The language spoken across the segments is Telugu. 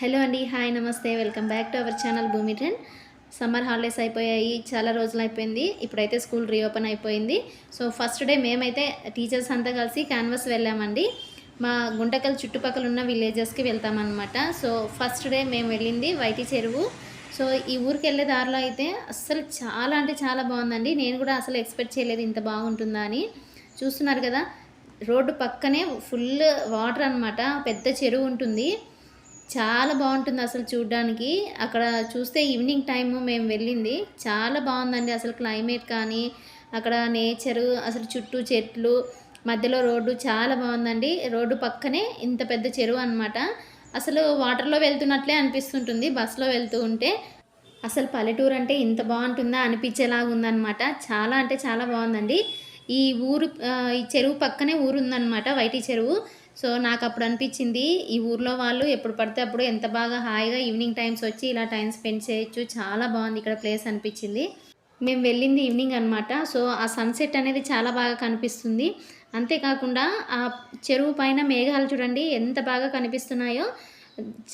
హలో అండి హాయ్ నమస్తే. Welcome back to our channel Bhoomi trend. Summer holidays అయిపోయాయి చాలా రోజులు అయిపోయింది. ఇప్పుడైతే స్కూల్ రీఓపెన్ అయిపోయింది. సో ఫస్ట్ డే మేమైతే టీచర్స్ అంతా కలిసి క్యాన్వాస్ వెళ్ళామండి. మా గుంటకల్ చుట్టుపక్కల ఉన్న విలేజెస్కి వెళ్తామన్నమాట. సో ఫస్ట్ డే మేము వెళ్ళింది వైటి చెరువు. సో ఈ ఊరికి వెళ్ళే దారిలో అయితే అస్సలు చాలా అంటే చాలా బాగుందండి. నేను కూడా అసలు ఎక్స్పెక్ట్ చేయలేదు ఇంత బాగుంటుందా అని. చూస్తున్నారు కదా రోడ్డు పక్కనే ఫుల్ వాటర్ అన్నమాట పెద్ద చెరువు ఉంటుంది. చాలా బాగుంటుంది అసలు చూడడానికి. అక్కడ చూస్తే ఈవినింగ్ టైం మేము వెళ్ళింది. చాలా బాగుందండి అసలు క్లైమేట్ కానీ అక్కడ నేచరు అసలు చుట్టూ చెట్లు మధ్యలో రోడ్డు చాలా బాగుందండి. రోడ్డు పక్కనే ఇంత పెద్ద చెరువు అనమాట అసలు వాటర్లో వెళ్తున్నట్లే అనిపిస్తుంటుంది బస్సులో వెళ్తూ ఉంటే. అసలు పల్లెటూరు అంటే ఇంత బాగుంటుందా అనిపించేలాగా ఉందన్నమాట చాలా అంటే చాలా బాగుందండి. ఈ ఊరు ఈ చెరువు పక్కనే ఊరు ఉందన్నమాట వైటి చెరువు. సో నాకు అప్పుడు అనిపించింది ఈ ఊర్లో వాళ్ళు ఎప్పుడు పడితే అప్పుడు ఎంత బాగా హాయిగా ఈవినింగ్ టైమ్స్ వచ్చి ఇలా టైం స్పెండ్ చేయొచ్చు. చాలా బాగుంది ఇక్కడ ప్లేస్ అనిపించింది. మేము వెళ్ళింది ఈవినింగ్ అనమాట సో ఆ సన్సెట్ అనేది చాలా బాగా కనిపిస్తుంది. అంతేకాకుండా ఆ చెరువు పైన మేఘాలు చూడండి ఎంత బాగా కనిపిస్తున్నాయో.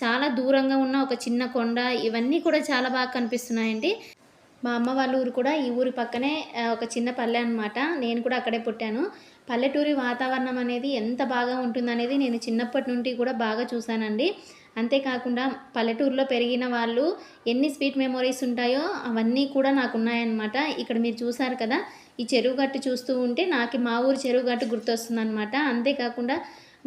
చాలా దూరంగా ఉన్న ఒక చిన్న కొండ ఇవన్నీ కూడా చాలా బాగా కనిపిస్తున్నాయండి. మా అమ్మ వాళ్ళ ఊరు కూడా ఈ ఊరి పక్కనే ఒక చిన్న పల్లె అనమాట నేను కూడా అక్కడే పుట్టాను. పల్లెటూరి వాతావరణం అనేది ఎంత బాగా ఉంటుందనేది నేను చిన్నప్పటి నుండి కూడా బాగా చూశానండి. అంతేకాకుండా పల్లెటూరులో పెరిగిన వాళ్ళు ఎన్ని స్వీట్ మెమొరీస్ ఉంటాయో అవన్నీ కూడా నాకు ఉన్నాయన్నమాట ఇక్కడ మీరు చూసారు కదా ఈ చెరువు గట్టు చూస్తూ ఉంటే నాకు మా ఊరు చెరువు గట్టు గుర్తొస్తుంది అనమాట అంతేకాకుండా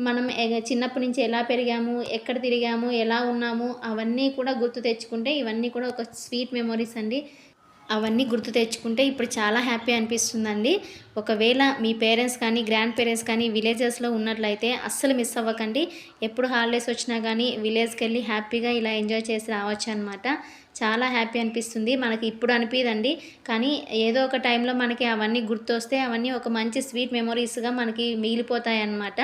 మనం చిన్నప్పటి నుంచి ఎలా పెరిగాము ఎక్కడ తిరిగాము ఎలా ఉన్నాము అవన్నీ కూడా గుర్తు తెచ్చుకుంటే ఇవన్నీ కూడా ఒక స్వీట్ మెమొరీస్ అండి. అవన్నీ గుర్తు తెచ్చుకుంటే ఇప్పుడు చాలా హ్యాపీ అనిపిస్తుందండి. ఒకవేళ మీ పేరెంట్స్ కానీ గ్రాండ్ పేరెంట్స్ కానీ విలేజెస్లో ఉన్నట్లయితే అస్సలు మిస్ అవ్వకండి. ఎప్పుడు హాలిడేస్ వచ్చినా కానీ విలేజ్కి వెళ్ళి హ్యాపీగా ఇలా ఎంజాయ్ చేసి రావచ్చు అనమాట చాలా హ్యాపీ అనిపిస్తుంది. మనకి ఇప్పుడు అనిపిదండి కానీ ఏదో ఒక టైంలో మనకి అవన్నీ గుర్తొస్తే అవన్నీ ఒక మంచి స్వీట్ మెమొరీస్గా మనకి మిగిలిపోతాయి అన్నమాట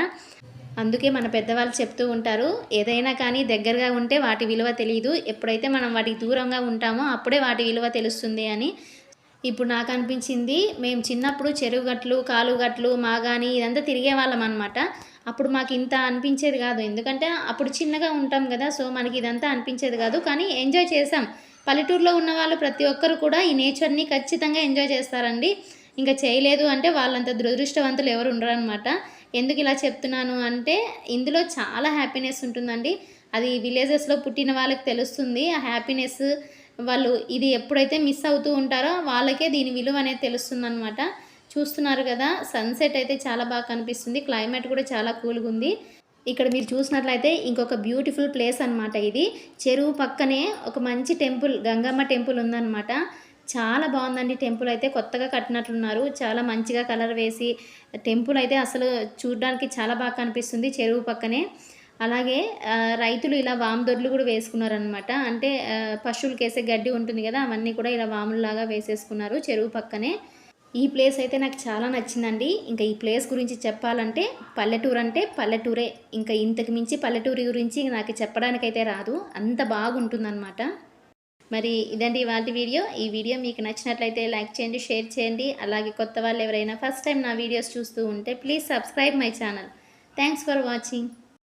అందుకే మన పెద్దవాళ్ళు చెప్తూ ఉంటారు ఏదైనా కానీ దగ్గరగా ఉంటే వాటి విలువ తెలియదు ఎప్పుడైతే మనం వాటికి దూరంగా ఉంటామో అప్పుడే వాటి విలువ తెలుస్తుంది అని. ఇప్పుడు నాకు అనిపించింది మేము చిన్నప్పుడు చెరువు గట్లు కాలువ గట్లు మాగాని ఇదంతా తిరిగే వాళ్ళం అనమాట అప్పుడు మాకు ఇంత అనిపించేది కాదు. ఎందుకంటే అప్పుడు చిన్నగా ఉంటాం కదా సో మనకి ఇదంతా అనిపించేది కాదు. కానీ ఎంజాయ్ చేసాం పల్లెటూరులో ఉన్న వాళ్ళు ప్రతి ఒక్కరు కూడా ఈ నేచర్ని ఖచ్చితంగా ఎంజాయ్ చేస్తారండి. ఇంకా చేయలేదు అంటే వాళ్ళంత దురదృష్టవంతులు ఎవరు ఉండరు అనమాట ఎందుకు ఇలా చెప్తున్నాను అంటే ఇందులో చాలా హ్యాపీనెస్ ఉంటుందండి. అది విలేజెస్లో పుట్టిన వాళ్ళకి తెలుస్తుంది. ఆ హ్యాపీనెస్ వాళ్ళు ఇది ఎప్పుడైతే మిస్ అవుతూ ఉంటారో వాళ్ళకే దీని విలువ అనేది తెలుస్తుంది అనమాట చూస్తున్నారు కదా సన్సెట్ అయితే చాలా బాగా కనిపిస్తుంది. క్లైమేట్ కూడా చాలా కూల్గా ఉంది. ఇక్కడ మీరు చూసినట్లయితే ఇంకొక బ్యూటిఫుల్ ప్లేస్ అన్నమాట ఇది. చెరువు పక్కనే ఒక మంచి టెంపుల్ గంగమ్మ టెంపుల్ ఉందన్నమాట. చాలా బాగుందండి టెంపుల్ అయితే కొత్తగా కట్టినట్లున్నారు. చాలా మంచిగా కలర్ వేసి టెంపుల్ అయితే అసలు చూడడానికి చాలా బాగా కనిపిస్తుంది చెరువు పక్కనే. అలాగే రైతులు ఇలా వామదొడ్లు కూడా వేసుకున్నారనమాట అంటే పశువులకు వేసే గడ్డి ఉంటుంది కదా అవన్నీ కూడా ఇలా వాములలాగా వేసేసుకున్నారు చెరువు పక్కనే. ఈ ప్లేస్ అయితే నాకు చాలా నచ్చిందండి. ఇంకా ఈ ప్లేస్ గురించి చెప్పాలంటే పల్లెటూరు అంటే పల్లెటూరే. ఇంకా ఇంతకు మించి పల్లెటూరి గురించి నాకు చెప్పడానికైతే రాదు. అంత బాగుంటుందన్నమాట. మరి ఇదండి ఇవాళ వీడియో. ఈ వీడియో మీకు నచ్చినట్లయితే లైక్ చేయండి షేర్ చేయండి. అలాగే కొత్త వాళ్ళు ఎవరైనా ఫస్ట్ టైం నా వీడియోస్ చూస్తూ ఉంటే please subscribe my channel. Thanks for watching.